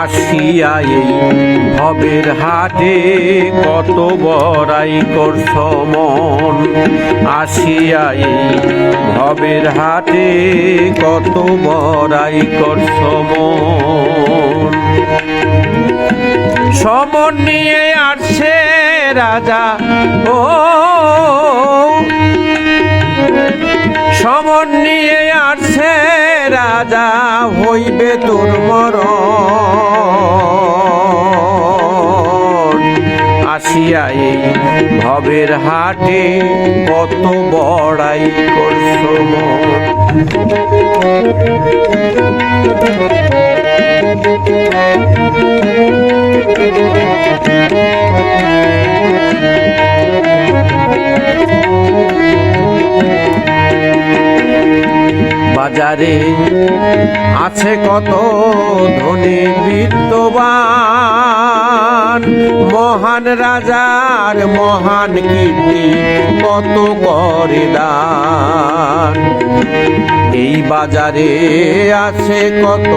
আসিয়া এই ভবের হাটে কত বড়াই করছ মন। আসিয়াই ভবের হাটে কত বড়াই করছ মন। সমন নিয়ে আসছে রাজা, ও আসিয়া এই ভবের হাটে কত বড়াই করছ মন? বাজারে আছে কত ধনী বিত্তবান। মহান রাজার মহান কীর্তি কত করে দান এই বাজারে আছে কত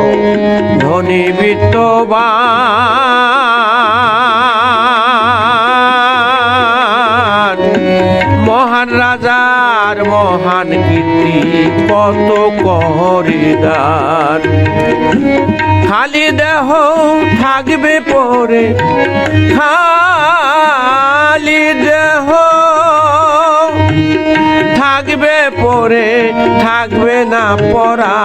ধনী বিত্তবান। মহান কীর্তি কত করিদার। খালি দেহ থাকবে পরে, খালি দেহ থাকবে পরে, থাকবে না পরা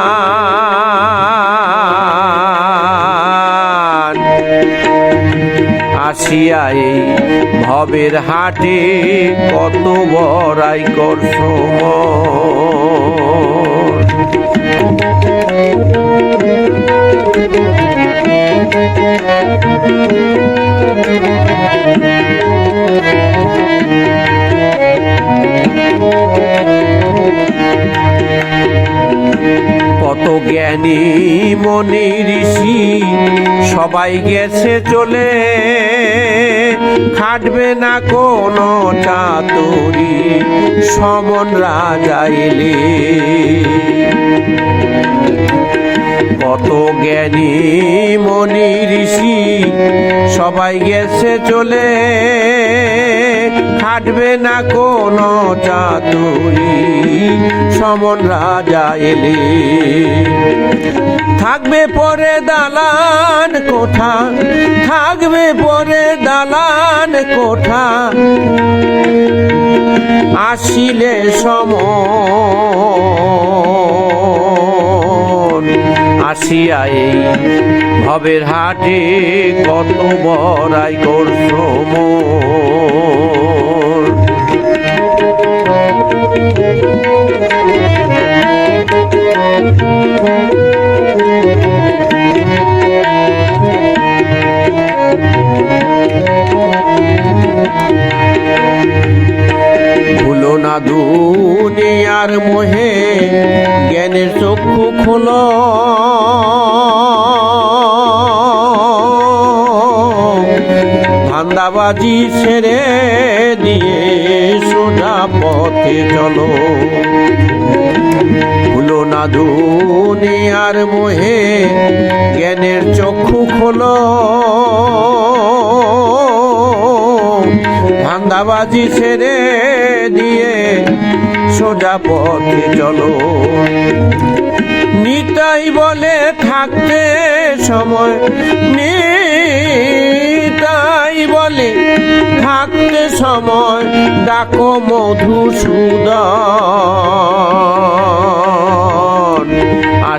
আসিয়া এই ভবের হাটে কত বড়াই কর। ঋষি, সবাই গেছে চলে। খাটবে না কোনো চাতুরি, সমন রাজা এলে। কত জ্ঞানী মনি ঋষি, সবাই গেছে চলে। খাটবে না কোনো চাতুরি, সমন রাজা এলে। থাকবে পরে দালান কোঠা, থাকবে পরে দালান কোঠা আসিলে সম আসিয়া এই ভবের হাটে কত বড়াই করছ মন। ভুলো না দুনিয়ার মোহে, জ্ঞানের চক্ষু খোলো। ধান্দাবাজি ছেড়ে দিয়ে সোজা পথে চলো। ভুলো না দুনিয়ার মোহে, জ্ঞানের চক্ষু খোলো। ধান্দাবাজি ছেড়ে দিয়ে সোজা পথে চলো। নিতাই বলে থাকতে সময় নিতাই বলে থাকতে সময়। ডাকো মধুসূদন।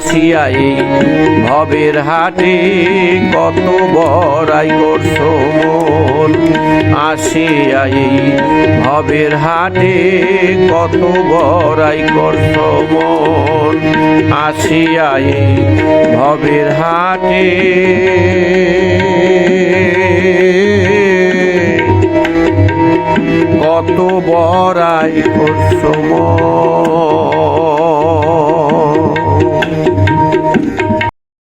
আসিয়া এই ভবের হাটে কত বড়াই করছ মন আসিয়া এই ভবের হাটে কত বড়াই করছ মন আসিয়া এই ভবের হাটে কত বড়াই করছ মন